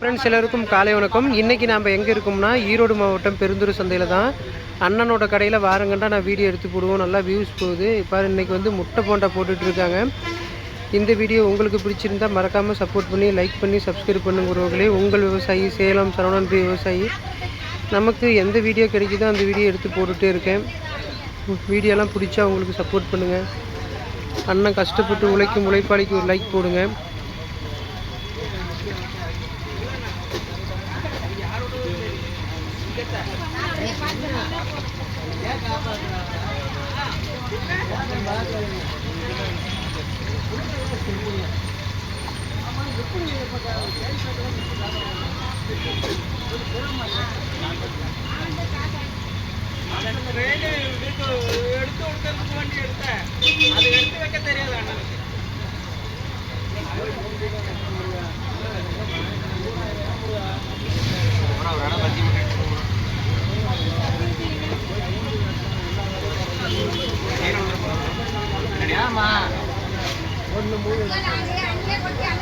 Friends எல்லாருக்கும் காலை வணக்கம். இன்றைக்கி நாம் எங்கே இருக்கோம்னா ஈரோடு மாவட்டம் பெருந்தூர் சந்தையில் தான். அண்ணனோட கடையில் வாரங்கண்டா நான் வீடியோ எடுத்து போடுவோம். நல்லா வியூஸ் போகுது. இப்போ இன்றைக்கி வந்து முட்டை போண்டா போட்டுட்ருக்காங்க இந்த வீடியோ உங்களுக்கு பிடிச்சிருந்தா மறக்காமல் சப்போர்ட் பண்ணி லைக் பண்ணி சப்ஸ்கிரைப் பண்ணுங்கிறவர்களே உங்கள் விவசாயி சேலம் சரவணன் பி விவசாயி. நமக்கு எந்த வீடியோ கிடைக்குதோ அந்த வீடியோ எடுத்து போட்டுகிட்டே இருக்கேன். வீடியோலாம் பிடிச்சா உங்களுக்கு சப்போர்ட் பண்ணுங்கள் அண்ணன் கஷ்டப்பட்டு உழைக்கும் உழைப்பாளிக்கு ஒரு லைக் போடுங்க. எடுத்து கொடுக்கறதுக்கு வண்டி எடுத்தேன். அது எடுத்து வைக்க தெரியாது அண்ணனுக்கு. ஆமா ஒன்று மூணு.